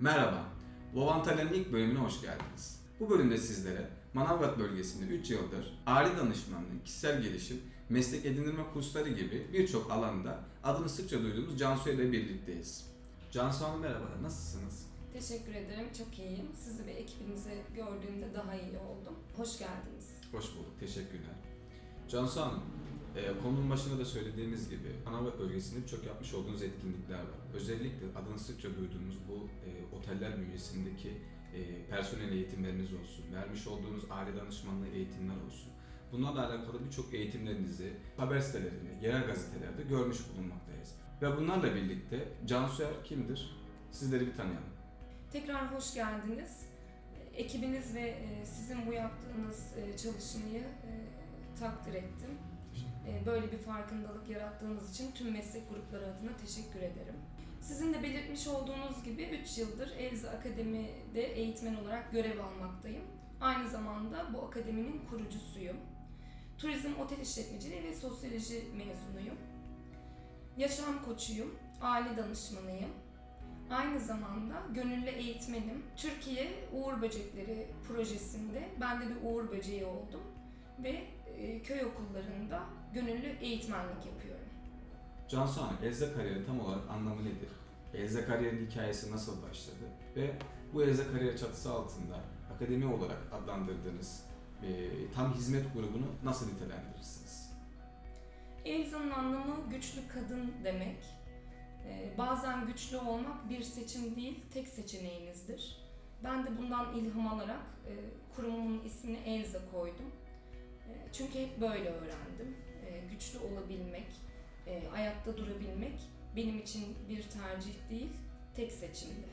Merhaba, Lovantalya'nın ilk bölümüne hoş geldiniz. Bu bölümde sizlere Manavgat bölgesinde 3 yıldır aile danışmanlığı, kişisel gelişim, meslek edindirme kursları gibi birçok alanda adını sıkça duyduğumuz Cansu ile birlikteyiz. Cansu Hanım merhaba, nasılsınız? Teşekkür ederim, çok iyiyim. Sizi ve ekibinizi gördüğümde daha iyi oldum. Hoş geldiniz. Hoş bulduk, teşekkürler. Cansu Hanım, e, konunun başında da söylediğimiz gibi Manavgat bölgesinde birçok yapmış olduğunuz etkinlikler var. Özellikle adını sıkça duyduğumuz bu e, oteller bünyesindeki e, personel eğitimleriniz olsun, vermiş olduğunuz aile danışmanlığı eğitimler olsun. Bunlarla alakalı birçok eğitimlerinizi haber sitelerinde, yerel gazetelerde görmüş bulunmaktayız. Ve bunlarla birlikte Cansu Er kimdir? Sizleri bir tanıyalım. Tekrar hoş geldiniz. Ekibiniz ve e, sizin bu yaptığınız e, çalışmayı e, takdir ettim. E, Böyle bir farkındalık yarattığınız için tüm meslek grupları adına teşekkür ederim. Sizin de belirtmiş olduğunuz gibi 3 yıldır Elza Akademi'de eğitmen olarak görev almaktayım. Aynı zamanda bu akademinin kurucusuyum. Turizm, otel işletmeciliği ve sosyoloji mezunuyum. Yaşam koçuyum, aile danışmanıyım. Aynı zamanda gönüllü eğitmenim. Türkiye Uğur Böcekleri projesinde ben de bir Uğur Böceği oldum ve e, köy okullarında gönüllü eğitmenlik yapıyorum. Cansu Hanım, Elza kariyeri tam olarak anlamı nedir? Elza kariyerin hikayesi nasıl başladı? Ve bu Elza kariyer çatısı altında akademi olarak adlandırdığınız e, tam hizmet grubunu nasıl nitelendirirsiniz? Elza'nın anlamı güçlü kadın demek. Ee, bazen güçlü olmak bir seçim değil, tek seçeneğinizdir. Ben de bundan ilham alarak e, kurumumun ismini Elza koydum. E, çünkü hep böyle öğrendim. E, güçlü olabilmek, e, ayakta durabilmek benim için bir tercih değil, tek seçimdi.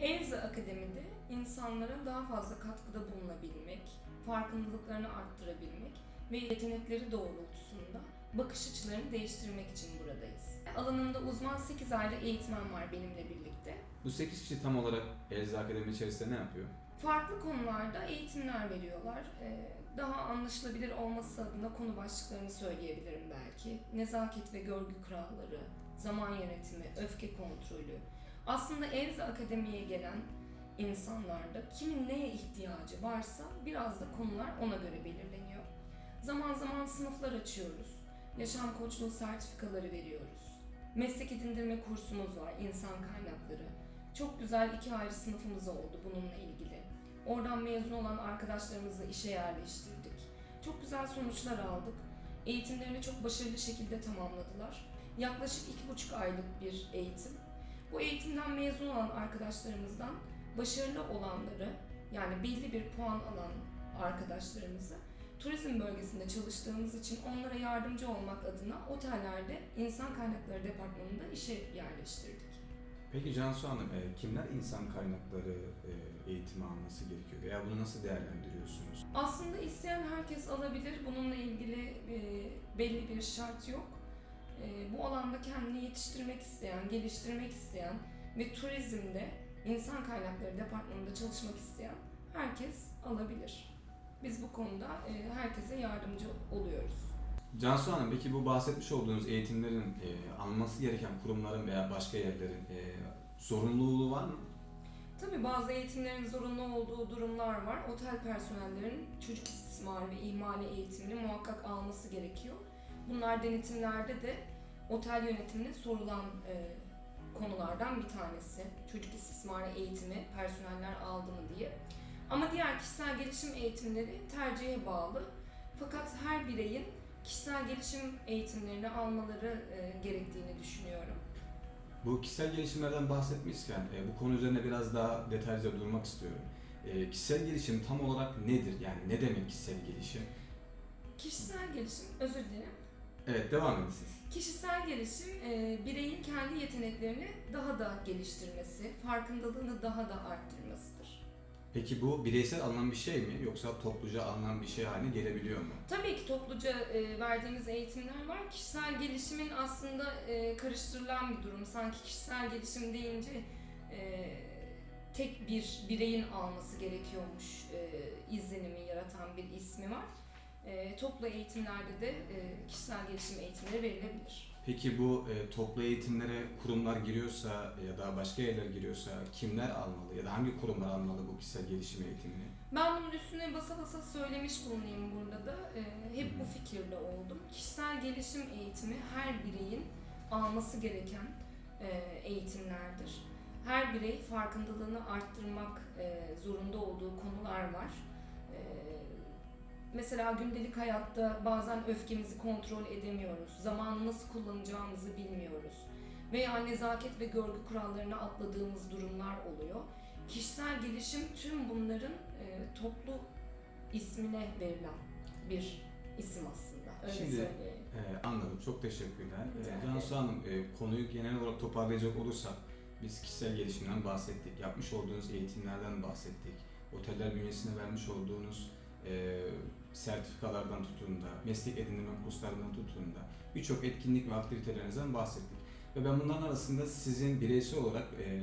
Elza Akademi'de insanlara daha fazla katkıda bulunabilmek, farkındalıklarını arttırabilmek ve yetenekleri doğrultusunda bakış açılarını değiştirmek için buradayız. Alanında uzman 8 ayrı eğitmen var benimle birlikte. Bu 8 kişi tam olarak Elza Akademi içerisinde ne yapıyor? Farklı konularda eğitimler veriyorlar. Ee, Daha anlaşılabilir olması adına konu başlıklarını söyleyebilirim belki. Nezaket ve görgü kuralları, zaman yönetimi, öfke kontrolü. Aslında Elza Akademi'ye gelen insanlarda kimin neye ihtiyacı varsa biraz da konular ona göre belirleniyor. Zaman zaman sınıflar açıyoruz. Yaşam koçluğu sertifikaları veriyoruz. Meslek edindirme kursumuz var, insan kaynakları. Çok güzel iki ayrı sınıfımız oldu bununla ilgili. Oradan mezun olan arkadaşlarımızı işe yerleştirdik. Çok güzel sonuçlar aldık. Eğitimlerini çok başarılı şekilde tamamladılar. Yaklaşık iki buçuk aylık bir eğitim. Bu eğitimden mezun olan arkadaşlarımızdan başarılı olanları yani belli bir puan alan arkadaşlarımızı turizm bölgesinde çalıştığımız için onlara yardımcı olmak adına otellerde insan kaynakları departmanında işe yerleştirdik. Peki Cansu Hanım, e, kimler insan kaynakları e, eğitimi alması gerekiyor veya bunu nasıl değerlendiriyorsunuz? Aslında isteyen herkes alabilir. Bununla ilgili e, belli bir şart yok. E, bu alanda kendini yetiştirmek isteyen, geliştirmek isteyen ve turizmde insan kaynakları departmanında çalışmak isteyen herkes alabilir. Biz bu konuda e, herkese yardımcı oluyoruz. Cansu Hanım, peki bu bahsetmiş olduğunuz eğitimlerin e, alınması gereken kurumların veya başka yerlerin e, zorunluluğu var mı? Tabii bazı eğitimlerin zorunlu olduğu durumlar var. Otel personellerin çocuk istismarı ve ihmali eğitimini muhakkak alması gerekiyor. Bunlar denetimlerde de otel yönetimine sorulan e, konulardan bir tanesi. Çocuk istismarı eğitimi personeller aldı mı diye. Ama diğer kişisel gelişim eğitimleri tercihe bağlı. Fakat her bireyin kişisel gelişim eğitimlerini almaları e, gerektiğini düşünüyorum. Bu kişisel gelişimlerden bahsetmişken e, bu konu üzerine biraz daha detaylıca durmak istiyorum. E, kişisel gelişim tam olarak nedir? Yani ne demek kişisel gelişim? Kişisel gelişim, özür dilerim. Evet, devam edin siz. Kişisel gelişim e, bireyin kendi yeteneklerini daha da geliştirmesi, farkındalığını daha da arttırmasıdır. Peki bu bireysel alınan bir şey mi yoksa topluca alınan bir şey haline gelebiliyor mu? Tabii ki topluca e, verdiğimiz eğitimler var. Kişisel gelişimin aslında e, karıştırılan bir durum. Sanki kişisel gelişim deyince e, tek bir bireyin alması gerekiyormuş e, izlenimi yaratan bir ismi var. E, toplu eğitimlerde de e, kişisel gelişim eğitimleri verilebilir. Peki bu e, toplu eğitimlere kurumlar giriyorsa ya da başka yerler giriyorsa kimler almalı ya da hangi kurumlar almalı bu kişisel gelişim eğitimini? Ben bunun üstüne basa basa söylemiş bulunayım burada da. Ee, hep bu fikirde oldum. Kişisel gelişim eğitimi her bireyin alması gereken e, eğitimlerdir. Her birey farkındalığını arttırmak e, zorunda olduğu konular var. E, mesela gündelik hayatta bazen öfkemizi kontrol edemiyoruz. Zamanı nasıl kullanacağımızı bilmiyoruz. Veya nezaket ve görgü kurallarını atladığımız durumlar oluyor. Kişisel gelişim tüm bunların e, toplu ismine verilen bir isim aslında. Öyle Şimdi, söyleyeyim. E, anladım. Çok teşekkürler. E. Cansu Hanım e, konuyu genel olarak toparlayacak olursak biz kişisel gelişimden bahsettik. Yapmış olduğunuz eğitimlerden bahsettik. Oteller bünyesine vermiş olduğunuz e, sertifikalardan tutun da, meslek edindirme kurslarından tutun da birçok etkinlik ve aktivitelerinizden bahsettik. Ve ben bunların arasında sizin bireysel olarak e,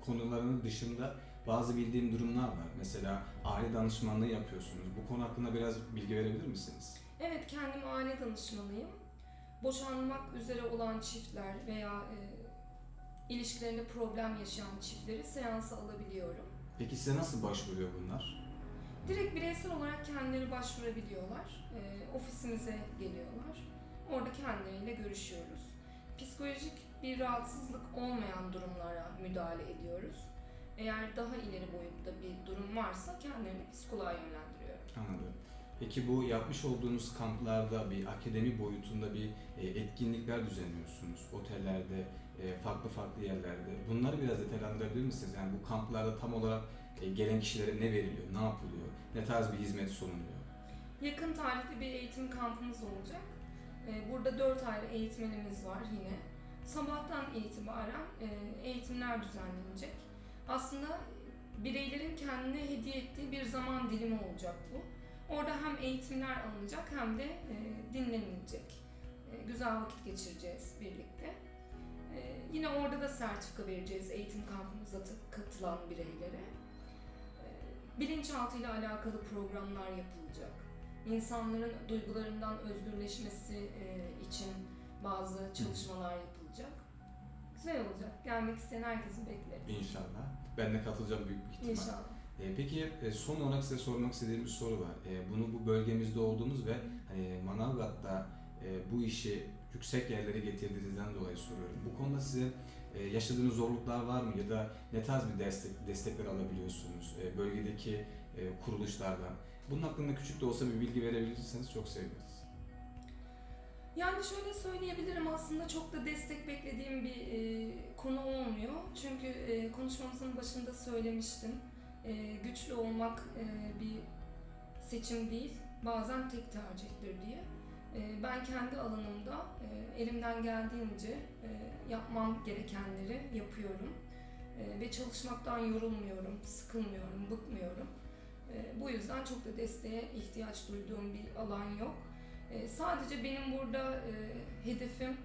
konularının dışında bazı bildiğim durumlar var. Mesela aile danışmanlığı yapıyorsunuz. Bu konu hakkında biraz bilgi verebilir misiniz? Evet, kendim aile danışmanıyım. Boşanmak üzere olan çiftler veya e, ilişkilerinde problem yaşayan çiftleri seansa alabiliyorum. Peki size nasıl başvuruyor bunlar? Direkt bireysel olarak kendileri başvurabiliyorlar. E, ofisimize geliyorlar. Orada kendileriyle görüşüyoruz. Psikolojik bir rahatsızlık olmayan durumlara müdahale ediyoruz. Eğer daha ileri boyutta bir durum varsa kendilerini psikoloğa yönlendiriyorum. Anladım. Peki bu yapmış olduğunuz kamplarda bir akademi boyutunda bir e, etkinlikler düzenliyorsunuz. Otellerde, e, farklı farklı yerlerde. Bunları biraz detaylandırabilir misiniz? Yani bu kamplarda tam olarak e, gelen kişilere ne veriliyor, ne yapılıyor, ne tarz bir hizmet sunuluyor? Yakın tarihte bir eğitim kampımız olacak. Burada dört ayrı eğitmenimiz var yine. Sabahtan itibaren eğitimler düzenlenecek. Aslında bireylerin kendine hediye ettiği bir zaman dilimi olacak bu. Orada hem eğitimler alınacak hem de e, dinlenilecek. E, Güzel vakit geçireceğiz birlikte. E, Yine orada da sertifika vereceğiz eğitim kampımıza katılan bireylere. E, Bilinçaltıyla alakalı programlar yapılacak insanların duygularından özgürleşmesi e, için bazı çalışmalar yapılacak. Güzel olacak. Gelmek isteyen herkesi bekleriz. İnşallah. Ben de katılacağım büyük bir ihtimal. İnşallah. E, Peki e, son olarak size sormak istediğim bir soru var. E, Bunu bu bölgemizde olduğumuz ve hani Manavgat'ta e, bu işi yüksek yerlere getirdiğinizden dolayı soruyorum. Bu konuda size e, yaşadığınız zorluklar var mı ya da ne tarz bir destek destekler alabiliyorsunuz e, bölgedeki e, kuruluşlardan? Bunun hakkında küçük de olsa bir bilgi verebilirseniz çok seviniriz. Yani şöyle söyleyebilirim aslında çok da destek beklediğim bir e, konu olmuyor. Çünkü e, konuşmamızın başında söylemiştim. E, güçlü olmak e, bir seçim değil, bazen tek tercihtir diye. E, ben kendi alanımda e, elimden geldiğince e, yapmam gerekenleri yapıyorum. E, ve çalışmaktan yorulmuyorum, sıkılmıyorum, bıkmıyorum. E, bu yüzden çok da desteğe ihtiyaç duyduğum bir alan yok. E, sadece benim burada e, hedefim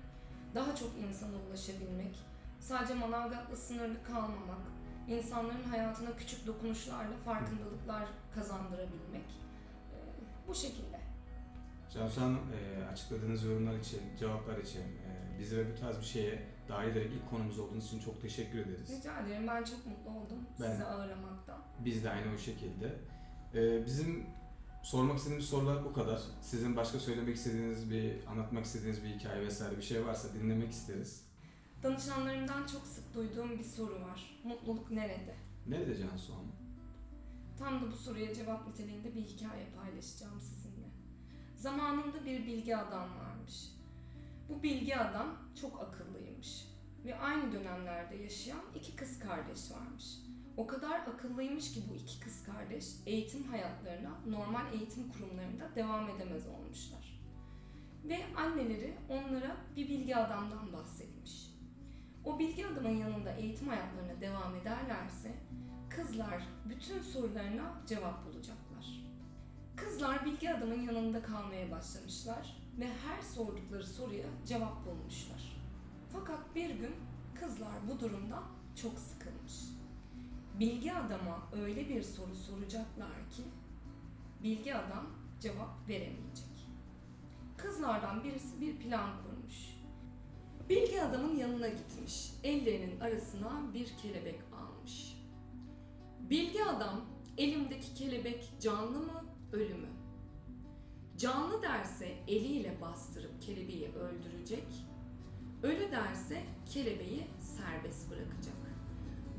daha çok insana ulaşabilmek. Sadece Manavgat'la sınırlı kalmamak. İnsanların hayatına küçük dokunuşlarla farkındalıklar kazandırabilmek. E, bu şekilde. Cansu Hanım e, açıkladığınız yorumlar için, cevaplar için, e, bizi ve bu tarz bir şeye dahil ederek ilk konumuz olduğunuz için çok teşekkür ederiz. Rica ederim. Ben çok mutlu oldum Ben- sizi ağırlamaktan. Biz de aynı o şekilde. Ee, bizim sormak istediğimiz sorular bu kadar. Sizin başka söylemek istediğiniz bir, anlatmak istediğiniz bir hikaye vesaire bir şey varsa dinlemek isteriz. Danışanlarımdan çok sık duyduğum bir soru var. Mutluluk nerede? Nerede Cansu Hanım? Tam da bu soruya cevap niteliğinde bir hikaye paylaşacağım sizinle. Zamanında bir bilgi adam varmış. Bu bilgi adam çok akıllıymış ve aynı dönemlerde yaşayan iki kız kardeş varmış. O kadar akıllıymış ki bu iki kız kardeş eğitim hayatlarına normal eğitim kurumlarında devam edemez olmuşlar. Ve anneleri onlara bir bilgi adamdan bahsetmiş. O bilgi adamın yanında eğitim hayatlarına devam ederlerse kızlar bütün sorularına cevap bulacaklar. Kızlar bilgi adamın yanında kalmaya başlamışlar ve her sordukları soruya cevap bulmuşlar. Fakat bir gün kızlar bu durumdan çok sıkılmış. Bilgi adama öyle bir soru soracaklar ki bilgi adam cevap veremeyecek. Kızlardan birisi bir plan kurmuş. Bilgi adamın yanına gitmiş. Ellerinin arasına bir kelebek almış. Bilgi adam elimdeki kelebek canlı mı, ölü mü? Canlı derse eliyle bastırıp kelebeği öldürecek. Ölü derse kelebeği serbest bırakacak.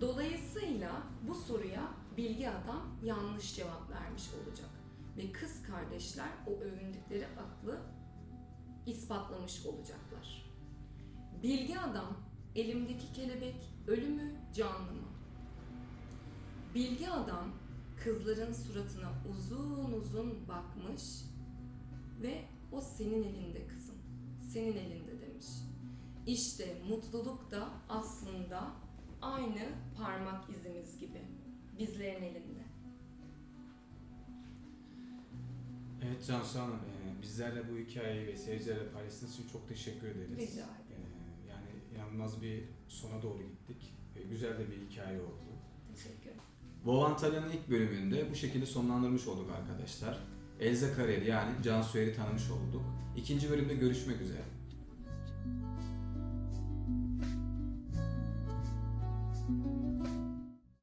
Dolayısıyla bu soruya bilgi adam yanlış cevap vermiş olacak ve kız kardeşler o övündükleri aklı ispatlamış olacaklar. Bilgi adam elimdeki kelebek ölü mü canlı mı? Bilgi adam kızların suratına uzun uzun bakmış ve o senin elinde kızım, senin elinde demiş. İşte mutluluk da aslında aynı parmak izimiz gibi bizlerin elinde. Evet Cansu Hanım, e, bizlerle bu hikayeyi ve seyircilerle paylaştığınız için çok teşekkür ederiz. Rica ederim. İnanılmaz bir sona doğru gittik. E, güzel de bir hikaye oldu. Teşekkür ederim. WoW Antalya'nın ilk bölümünde bu şekilde sonlandırmış olduk arkadaşlar. Elza kariyeri yani Cansu Er'i tanımış olduk. İkinci bölümde görüşmek üzere.